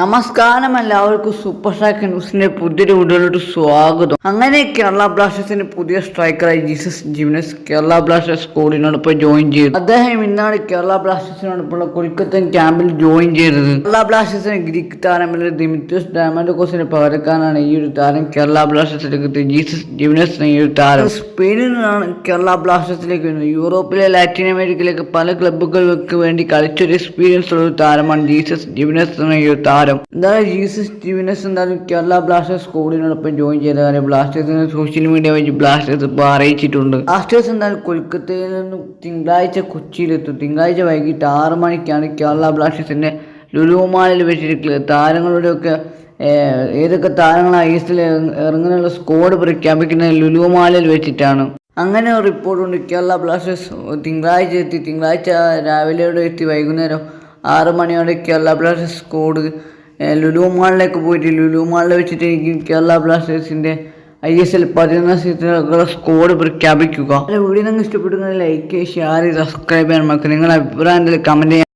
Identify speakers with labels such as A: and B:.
A: നമസ്കാരം എല്ലാവർക്കും super strike ന്യൂസിന്റെ പുതിയൊരു വീഡിയോയിലോട്ട് സ്വാഗതം. അങ്ങനെ കേരള ബ്ലാസ്റ്റേഴ്സിന്റെ പുതിയ സ്ട്രൈക്കറായി ജീസസ് ജിമിനസ് കേരള ബ്ലാസ്റ്റേഴ്സ് സ്കൂളിനോടൊപ്പം ജോയിൻ ചെയ്തു. അദ്ദേഹം ഇന്നാണ് കേരള ബ്ലാസ്റ്റേഴ്സിനോടൊപ്പമുള്ള കൊൽക്കത്തൻ ക്യാമ്പിൽ ജോയിൻ ചെയ്തത്. കേരള ബ്ലാസ്റ്റേഴ്സിന് ഗ്രീക്ക് താരമായ ദിമിത്യോസ് ഡാമൻഡോക്കോസിന് പകരക്കാരനാണ് ഈ ഒരു താരം കേരള ബ്ലാസ്റ്റേഴ്സിലേക്ക്. ജീസസ് ജിമിനസ് ഈ ഒരു താരം. സ്പെയിനിൽ നിന്നാണ് കേരള ബ്ലാസ്റ്റേഴ്സിലേക്ക് വരുന്നത്. യൂറോപ്പിലെ ലാറ്റിൻ അമേരിക്കയിലേക്ക് പല ക്ലബ്ബുകൾക്ക് വേണ്ടി കളിച്ചൊരു എക്സ്പീരിയൻസ് ഉള്ള ഒരു താരമാണ് ജീസസ് ജിമിനസ് എന്ന ഈ ഒരു താരം. എന്തായാലും ജീസസ് സ്റ്റീവിനസ് എന്തായാലും കേരള ബ്ലാസ്റ്റേഴ്സ് സ്കോഡിനോടൊപ്പം ജോയിൻ ചെയ്ത കാര്യം ബ്ലാസ്റ്റേഴ്സിന് സോഷ്യൽ മീഡിയ വഴി ബ്ലാസ്റ്റേഴ്സ് ഇപ്പോൾ അറിയിച്ചിട്ടുണ്ട്. ബ്ലാസ്റ്റേഴ്സ് എന്തായാലും കൊൽക്കത്തയിൽ നിന്ന് തിങ്കളാഴ്ച കൊച്ചിയിലെത്തും. തിങ്കളാഴ്ച വൈകിട്ട് ആറ് മണിക്കാണ് കേരള ബ്ലാസ്റ്റേഴ്സിന്റെ ലുലുമാലിൽ വെച്ചിരിക്കുന്നത്. താരങ്ങളുടെയൊക്കെ ഏതൊക്കെ താരങ്ങളാണ് എൽ ഇറങ്ങാനുള്ള സ്കോഡ് പ്രഖ്യാപിക്കുന്നത് ലുലുമാലിൽ വെച്ചിട്ടാണ്. അങ്ങനെ റിപ്പോർട്ടുണ്ട് കേരള ബ്ലാസ്റ്റേഴ്സ് തിങ്കളാഴ്ച എത്തി. തിങ്കളാഴ്ച രാവിലെയോടെ എത്തി. വൈകുന്നേരം ആറ് മണിയോടെ കേരള ബ്ലാസ്റ്റേഴ്സ് സ്കോഡ് ലുലു മാളിലേക്ക് പോയിട്ട് ലുലു മാളിൽ വെച്ചിട്ട് എനിക്ക് കേരള ബ്ലാസ്റ്റേഴ്സിന്റെ ഐ എസ് എൽ പതിനൊന്നാം സീസണിലുള്ള സ്കോഡ് പ്രഖ്യാപിക്കുക. വീഡിയോ നിങ്ങൾക്ക് ഇഷ്ടപ്പെടുന്ന ലൈക്ക് ഷെയർ സബ്സ്ക്രൈബ് ചെയ്യാൻ മക്കൾ നിങ്ങളുടെ അഭിപ്രായം കമന്റ് ചെയ്യാൻ